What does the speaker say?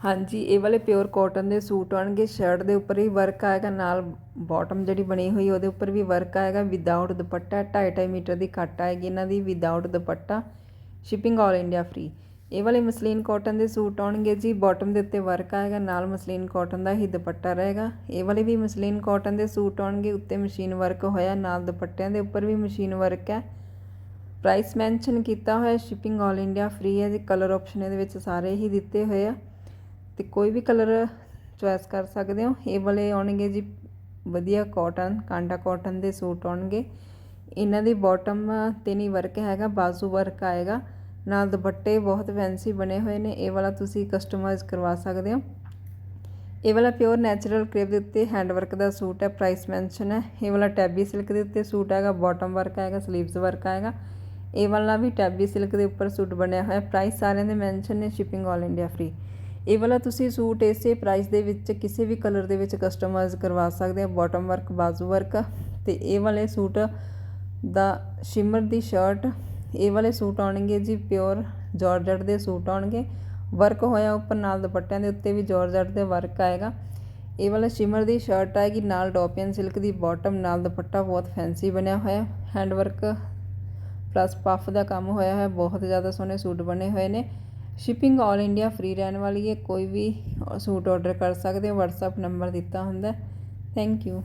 ਹਾਂਜੀ, ਇਹ ਵਾਲੇ ਪਿਓਰ ਕਾਟਨ ਦੇ ਸੂਟ ਆਣਗੇ ਸ਼ਰਟ ਦੇ ਉੱਪਰ ਵੀ ਵਰਕ ਆਏਗਾ, ਨਾਲ ਬਾਟਮ ਜਿਹੜੀ ਬਣੀ ਹੋਈ ਉਹਦੇ ਉੱਪਰ ਵੀ ਵਰਕ ਆਏਗਾ। ਵਿਦਆਊਟ ਦੁਪੱਟਾ 2.5 ਮੀਟਰ ਦੀ ਕੱਟ ਆਏਗੀ ਇਹਨਾਂ ਦੀ without dupatta shipping all India free ਇਹ ਵਾਲੇ ਮਸਲੀਨ ਕਾਟਨ ਦੇ ਸੂਟ ਆਉਣਗੇ ਜੀ ਬਾਟਮ ਦੇ ਉੱਤੇ ਵਰਕ ਆਏਗਾ, ਨਾਲ ਮਸਲੀਨ ਕਾਟਨ ਦਾ ਹੀ ਦੁਪੱਟਾ ਰਹੇਗਾ। ਇਹ ਵਾਲੇ ਵੀ ਮਸਲੀਨ ਕਾਟਨ ਦੇ ਸੂਟ ਆਉਣਗੇ, ਉੱਤੇ ਮਸ਼ੀਨ ਵਰਕ ਹੋਇਆ, ਨਾਲ ਦੁਪੱਟਿਆਂ ਦੇ ਉੱਪਰ ਵੀ ਮਸ਼ੀਨ ਵਰਕ ਹੈ। ਪ੍ਰਾਈਸ ਮੈਂਸ਼ਨ ਕੀਤਾ ਹੋਇਆ ਸ਼ਿਪਿੰਗ ਆਲ ਇੰਡੀਆ ਫ੍ਰੀ ਹੈ ਜੀ ਕਲਰ ਆਪਸ਼ਨ ਇਹਦੇ ਵਿੱਚ ਸਾਰੇ ਹੀ ਦਿੱਤੇ ਹੋਏ ਆ। ਤੇ ਕੋਈ ਵੀ ਕਲਰ ਚੁਆਇਸ ਕਰ ਸਕਦੇ ਹੋ। ਇਹ ਵਾਲੇ ਆਉਣਗੇ ਜੀ, ਵਧੀਆ ਕਾਟਨ ਕਾਂਡਾ ਕਾਟਨ ਦੇ ਸੂਟ ਆਉਣਗੇ। ਇਹਨਾਂ ਦੀ ਬਾਟਮ ਤੇ ਨਹੀਂ ਵਰਕ ਹੈਗਾ, ਬਾਜ਼ੂ ਵਰਕ ਆਏਗਾ। ਨਾਲ ਦੁਪੱਟੇ ਬਹੁਤ ਫੈਂਸੀ ਬਣੇ ਹੋਏ ਨੇ, ਇਹ ਵਾਲਾ ਤੁਸੀਂ ਕਸਟਮਾਈਜ਼ ਕਰਵਾ ਸਕਦੇ ਹੋ। ਇਹ ਵਾਲਾ ਪਿਓਰ ਨੈਚੁਰਲ ਕ੍ਰੇਪ ਦੇ ਉੱਤੇ ਹੈਂਡ ਵਰਕ ਦਾ ਸੂਟ ਹੈ ਪ੍ਰਾਈਸ ਮੈਂਸ਼ਨ ਹੈ। ਇਹ ਵਾਲਾ ਟੈਬੀ ਸਿਲਕ ਦੇ ਉੱਤੇ ਸੂਟ ਹੈਗਾ ਬਾਟਮ ਵਰਕ ਆਏਗਾ ਸਲੀਵਸ ਵਰਕ ਆਏਗਾ। ਇਹ ਵਾਲਾ ਵੀ ਟੈਬੀ ਸਿਲਕ ਦੇ ਉੱਪਰ ਸੂਟ ਬਣਿਆ ਹੋਇਆ ਪ੍ਰਾਈਸ ਸਾਰਿਆਂ ਦੇ ਮੈਂਸ਼ਨ ਨੇ ਸ਼ਿਪਿੰਗ ਆਲ ਇੰਡੀਆ ਫ੍ਰੀ ਇਹ ਵਾਲਾ ਤੁਸੀਂ ਸੂਟ ਇਸੇ ਪ੍ਰਾਈਸ ਦੇ ਵਿੱਚ ਕਿਸੇ ਵੀ ਕਲਰ ਦੇ ਵਿੱਚ ਕਸਟਮਾਈਜ਼ ਕਰਵਾ ਸਕਦੇ ਹੋ ਬਾਟਮ ਵਰਕ ਬਾਜ਼ੂ ਵਰਕ ਤੇ ਇਹ ਵਾਲੇ ਸੂਟ ਦਾ ਸ਼ਿਮਰ ਦੀ ਸ਼ਰਟ ਇਹ ਵਾਲੇ ਸੂਟ ਆਉਣਗੇ ਜੀ ਪਿਓਰ ਜਾਰਜਟ ਦੇ ਸੂਟ ਆਉਣਗੇ। ਵਰਕ ਹੋਇਆ ਉੱਪਰ ਨਾਲ ਦੁਪੱਟਿਆਂ ਦੇ ਉੱਤੇ ਵੀ ਜਾਰਜਟ ਦੇ ਵਰਕ ਆਏਗਾ। ਇਹ ਵਾਲਾ ਸ਼ਿਮਰ ਦੀ ਸ਼ਰਟ ਆਏਗੀ, ਨਾਲ ਡੋਪੀਅਨ ਸਿਲਕ ਦੀ ਬਾਟਮ ਨਾਲ ਦੁਪੱਟਾ ਬਹੁਤ ਫੈਂਸੀ ਬਣਿਆ ਹੋਇਆ। ਹੈਂਡ ਵਰਕ ਪਲੱਸ ਪਫ ਦਾ ਕੰਮ ਹੋਇਆ ਹੋਇਆ, ਬਹੁਤ ਜ਼ਿਆਦਾ ਸੋਹਣੇ ਸੂਟ ਬਣੇ ਹੋਏ ਨੇ। ਸ਼ਿਪਿੰਗ ਆਲ ਇੰਡੀਆ ਫ੍ਰੀ ਰਹਿਣ ਵਾਲੀ ਹੈ। ਕੋਈ ਵੀ ਸੂਟ ਆਰਡਰ ਕਰ ਸਕਦੇ ਹੋ। ਵਟਸਐਪ ਨੰਬਰ ਦਿੱਤਾ ਹੁੰਦਾ ਥੈਂਕ ਯੂ